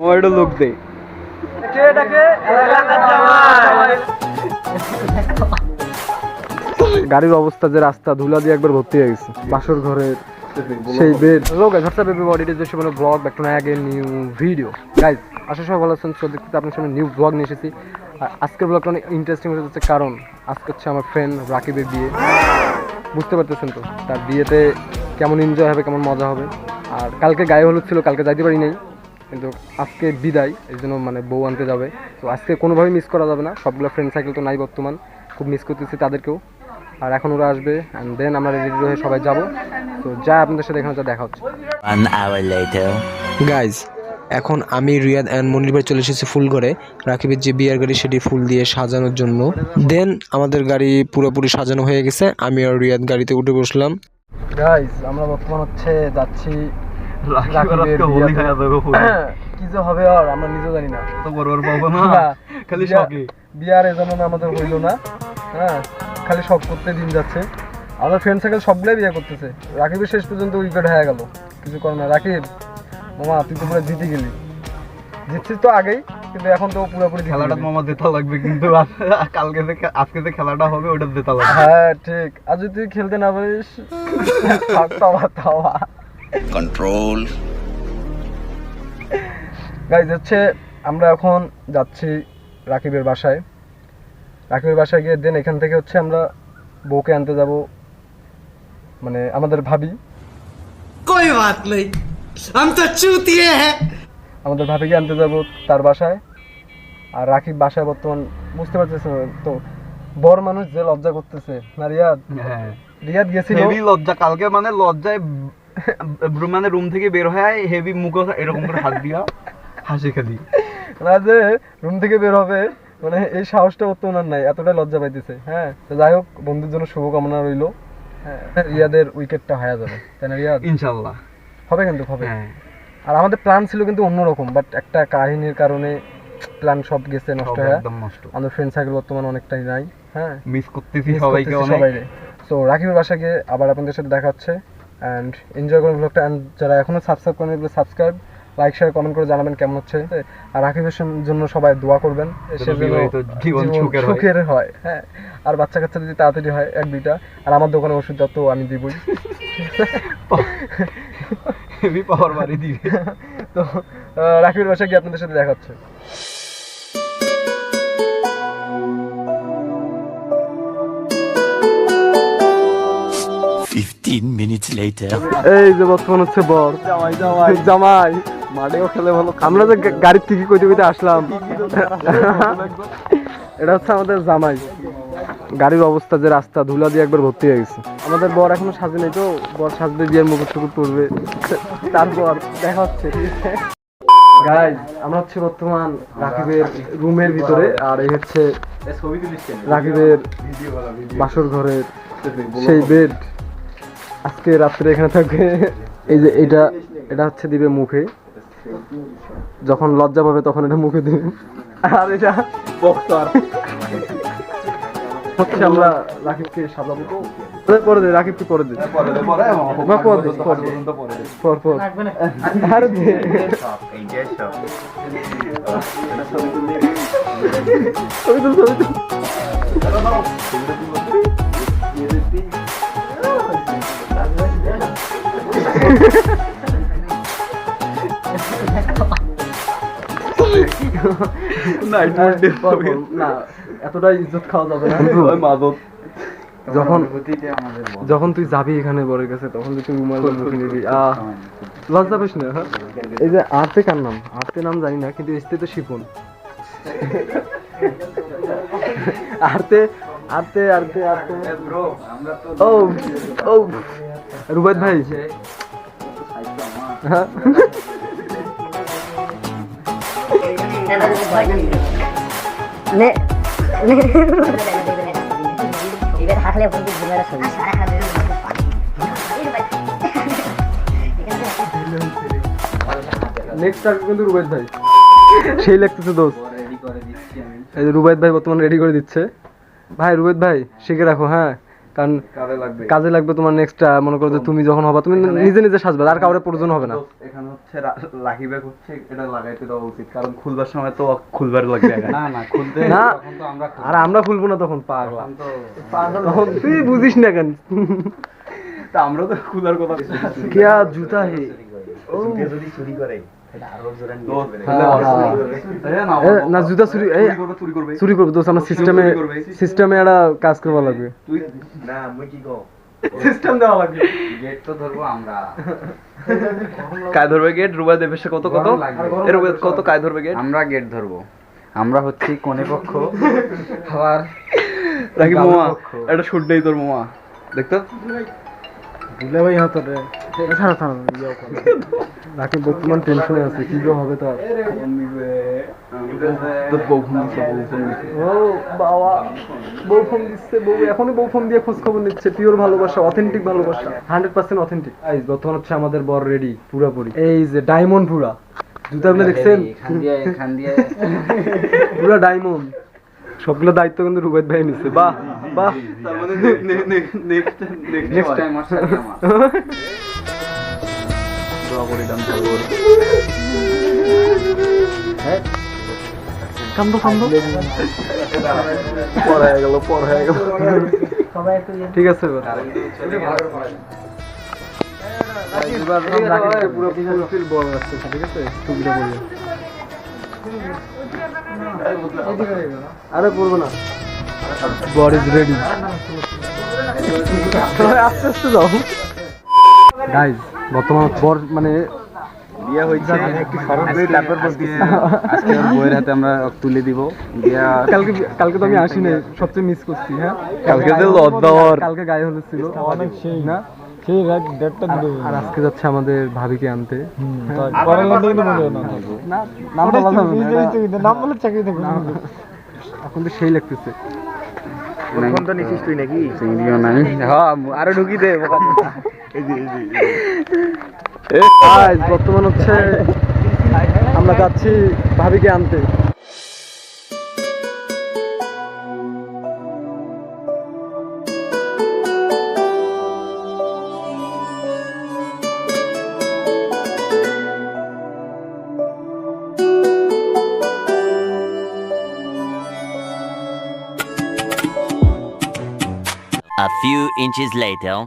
মোবাইলটা লোক দে। গাড়ির অবস্থা যে রাস্তা, ধুলা দিয়ে একবার ভর্তি হয়ে গেছে। বাসর ঘরের সেই bed hello guys what's up everybody vlog back to my আগে নিউ ভিডিও গাইজ আশা সবাই ভালো আছেন সো দেখতে আপনার সামনে নিউ ব্লগ নিয়ে এসেছি। আর আজকের ব্লগটা অনেক ইন্টারেস্টিং হয়ে যাচ্ছে, কারণ আজকে হচ্ছে আমার ফ্রেন্ড রাকিবের বিয়ে। বুঝতে পারতেছেন তো? তার বিয়েতে কেমন এনজয় হবে, কেমন মজা হবে? আর কালকে গায়ে হলুদ ছিল, কালকে যাইতে পারি নাই। কিন্তু আজকে বিদায় এই জন্য মানে বউ আনতে যাবে। তো আজকে কোনোভাবেই মিস করা যাবে না। সবগুলো ফ্রেন্ড সাইকেল তো নাই বর্তমান। খুব মিস করতেছি তাদেরকেও। আর এখন ওরা আসবে অ্যান্ড দেন আমরা রেডি হয়ে সবাই যাব। তো যা আপনাদের সাথে এখানে যা দেখা হচ্ছে। গাইজ এখন আমি রিয়াদ অ্যান্ড মনির ভাই চলে এসেছি ফুল করে রাকিবের যে বিয়ার গাড়ি সেটি ফুল দিয়ে সাজানোর জন্য। দেন আমাদের গাড়ি পুরোপুরি সাজানো হয়ে গেছে। আমি আর রিয়াদ গাড়িতে উঠে বসলাম। গাইজ আমরা বর্তমান হচ্ছে যাচ্ছি। কি যে হবে আর আমরা নিজেও জানি না। বিয়া- বিয়ার এজন্য আমাদের হইল না। হ্যাঁ খালি শখ করতে দিন যাচ্ছে। আমাদের ফ্রেন্ড সার্কেল সবগুলাই বিয়ে করতেছে। রাকিবের শেষ পর্যন্ত উইকেট হয়ে গেল। কিছু করে না। রাকিব মামা তুই তো পুরো জিতে গেলি। জিতছিস তো আগেই কিন্তু এখন তো পুরোপুরি খেলাটা। মামা জেতা লাগবে কিন্তু কালকে থেকে আজকে যে খেলাটা হবে ওটা জেতা লাগবে। হ্যাঁ ঠিক। আর যদি তুই খেলতে না পারিস থাক তাওয়া তাওয়া কন্ট্রোল গাইজ হচ্ছে আমরা এখন যাচ্ছি রাকিবের বাসায়। রাকিবের বাসায় গিয়ে দেন এখান থেকে হচ্ছে আমরা বউকে আনতে যাব মানে আমাদের ভাবি। কই বাত নেই আমি তো চুতিয়ে আমাদের ভাবিকে আনতে যাব তার বাসায়। আর রাকিব বাসায় বর্তমান বুঝতে পারতেছে তো বড় মানুষ যে লজ্জা করতেছে। না রিয়াদ? হ্যাঁ। রিয়াদ গেছিল। লজ্জা কালকে মানে লজ্জায় মানে রুম থেকে বের হয়ে হেভি মুখ এরকম করে হাত দিয়া হাসি খালি। না যে রুম থেকে বের হবে মানে এই সাহসটা করতে ওনার নাই এতটা লজ্জা পাইতেছে হ্যাঁ? তো যাই হোক বন্ধুর জন্য শুভকামনা রইল। হ্যাঁ। রিয়াদের উইকেটটা হয়ে যাবে তাই না রিয়াদ? ইনশাল্লাহ। হবে কিন্তু হবে। হ্যাঁ। আর আমাদের প্ল্যান ছিল কিন্তু অন্যরকম বাট একটা কাহিনীর কারণে প্ল্যান সব গেছে নষ্ট হয়ে। একদম নষ্ট। আমাদের ফ্রেন্ড সার্কেল বর্তমান অনেকটাই নাই হ্যাঁ? মিস করতেছি সবাইকে অনেক। সো রাকিবের বাসা গিয়ে আবার আপনাদের সাথে দেখা হচ্ছে। অ্যান্ড এনজয় করুন ব্লগটা অ্যান্ড যারা এখনও সাবস্ক্রাইব করেন এগুলো সাবস্ক্রাইব লাইক শেয়ার কমেন্ট করে জানাবেন কেমন হচ্ছে। আর রাকিবের জন্য সবাই দোয়া করবেন। সুখের হয়। হ্যাঁ আর বাচ্চা কাচ্চা যদি তাড়াতাড়ি হয় এক দুইটা। আর আমার দোকানে ওষুধ যত আমি দিবই। হেভি পাওয়ার বাড়ি দিবে। তো রাকিবের বাসা গিয়ে আপনাদের সাথে দেখা হচ্ছে। Fifteen minutes later. এই যে বর্তমান হচ্ছে বর। জামাই। জামাই জামাই মাঠেও খেলে ভালো আমরা যে গাড়ির থেকে কইতে কইতে আসলাম। এটা হচ্ছে আমাদের জামাই। গাড়ির অবস্থা যে রাস্তা ধুলা দিয়ে একবার ভর্তি হয়ে গেছে। আমাদের বর এখনও সাজে নেই তো। বর সাজবে বিয়ের মুকুট টুকুট পড়বে তারপর দেখা হচ্ছে। গাইজ আমরা হচ্ছে বর্তমান রাকিবের রুমের ভিতরে আর এই হচ্ছে রাকিবের বাসর ঘরের সেই বেড আজকে রাত্রে এখানে থাকবে। এই যে এটা এটা হচ্ছে দিবে মুখে। যখন লজ্জা পাবে তখন এটা মুখে দিবে। আর এটা বক্সার হচ্ছে আমরা রাকিবকে সাজাবো। তো পরে দে। রাকিবকে পরে দে পরে দে, পরে দে, পরে পরে আরে দে। ছবি ছবি না এতটা ইজ্জত খাওয়া যাবে না। যখন যখন তুই যাবি এখানে বরের কাছে তখন তুই রুমাল মুখে নিবি আহ লজ্জা পাস না হ্যাঁ? এই যে আরতে কার নাম? আরতে নাম জানি না কিন্তু এসতে তো শিপন। আরতে আরতে আরতে আরতে। ও ও রুবাইদ ভাই। নেক্সট কিন্তু রুবাইদ ভাই। সেই দোস্ত এই যে রুবাইদ ভাই বর্তমানে রেডি করে দিচ্ছে। ভাই রুবেদ ভাই, শিখে রাখো হ্যাঁ? কারণ কাজে লাগবে। কাজে লাগবে তোমার নেক্সট মনে করো যে তুমি যখন হবে তুমি নিজে নিজে সাজবে আর কাউরে প্রয়োজন হবে না। এখানে হচ্ছে লাকি ব্যাগ হচ্ছে এটা লাগাইতে দেওয়া উচিত কারণ খুলবার সময় তো খুলবার লাগবে না না খুলতে না আর আমরা খুলবো না তখন পাগল। তখন তুই বুঝিস না কেন। তা আমরা তো খুলার কথা কি জুতা হে। ও। যদি চুরি করে না জুতা চুরি এই চুরি করবে চুরি আমরা সিস্টেমে সিস্টেমে একটা কাজ করবা লাগবে। তুই না মুই কি কও? সিস্টেম দেওয়া লাগবে। গেট তো ধরবো আমরা। কায় ধরবে গেট? রুবা দেবের কত কত? এর কত কায় ধরবে গেট? আমরা গেট ধরবো। আমরা হচ্ছি কোনে পক্ষ আবার রাখি মামা একটা শুট নেই তোর মামা দেখতো? দিলে ভাই ছাড়া ছাড়া রাকিব বর্তমান টেনশনে আছে কি যে হবে তার। ও বাবা বউ ফোন দিচ্ছে বউ এখনই বউ ফোন দিয়ে খোঁজ খবর নিচ্ছে পিওর ভালোবাসা অথেন্টিক ভালোবাসা হান্ড্রেড পার্সেন্ট অথেন্টিক বর্তমান হচ্ছে আমাদের বর রেডি পুরাপুরি। এই যে ডায়মন্ড পুরা। জুতাগুলো দেখছেন? পুরা ডায়মন্ড সবগুলো দায়িত্ব কিন্তু রুবেদ ভাই নিচ্ছে বাহ বাহ। মানে নেক্সট টাইম আমার। দোয়া করি দাম করব কান্দো কান্দো পর হয়ে। গেল পর হয়ে গেল। ঠিক আছে এবার। এবার পুরো আসছে ঠিক আছে আরে পড়ব না। বড ইজ রেডি আস্তে আস্তে যাও। গাইজ বর্তমান বর মানে বিয়ে হয়েছে। একটু শরৎ তারপর বলতেছি আজকে ওর বইয়ের হাতে আমরা তুলে দিব। দিয়া কালকে কালকে তো আমি আসি নাই সবচেয়ে মিস করছি হ্যাঁ? কালকে যে লজ্জার কালকে গায়ে হলুদ ছিল। অনেক সেই না? সেই রাত দেড়টা আর আজকে যাচ্ছে আমাদের ভাবিকে আনতে। না। নাম বলা যাবে না। নাম বলে চাকরি থাকবে এখন তো সেই লাগতেছে। ফোন তো নিছিস তুই নাকি? চিংড়িও নাই হ্যাঁ আরও ঢুকি দে বর্তমান হচ্ছে আমরা যাচ্ছি ভাবিকে আনতে। Few inches later.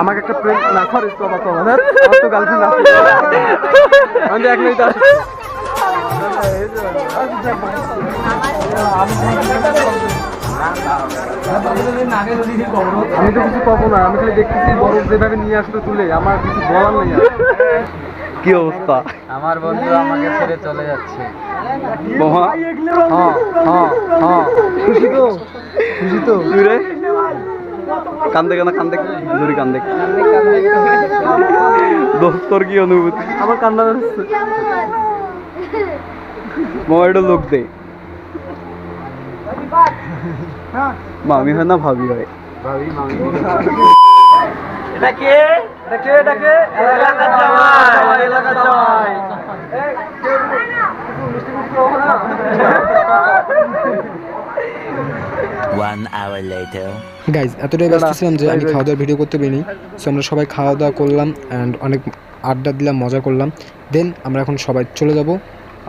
আমাকে একটা প্রেম না সরি তো বাবা তোমার আমার তো গার্লফ্রেন্ড আছে। আমি এক মিনিট আসছি আমি তো কিছু পাবো না আমি খালি দেখতেছি বরফ যেভাবে নিয়ে আসলো তুলে আমার কিছু বলার নেই। কি অবস্থা? আমার বন্ধু আমাকে ছেড়ে চলে যাচ্ছে। হ্যাঁ হ্যাঁ হ্যাঁ। খুশি তো? খুশি তো? কান্দে কেন? কান্দে জোরি কান্দে দোস্তর কি অনুভূতি? আমার কান্না হচ্ছে। মামা এটা লোক দে। মামি হয় না ভাবি হয়? ডাকে ডাকে এলাকার জামাই। এলাকার জামাই। One hour later. গাইজ এতটাই ব্যস্ত ছিলাম যে আমি খাওয়া দাওয়ার ভিডিও করতে পারিনি সো আমরা সবাই খাওয়া দাওয়া করলাম অ্যান্ড অনেক আড্ডা দিলাম মজা করলাম। দেন আমরা এখন সবাই চলে যাব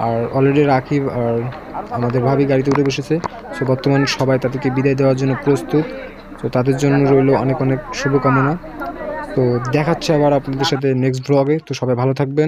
আর অলরেডি রাকিব আর আমাদের ভাবি গাড়িতে উঠে বসেছে সো বর্তমানে সবাই তাদেরকে বিদায় দেওয়ার জন্য প্রস্তুত তো তাদের জন্য রইল অনেক অনেক শুভকামনা। তো দেখাচ্ছে আবার আপনাদের সাথে নেক্সট ব্লগে তো সবাই ভালো থাকবেন।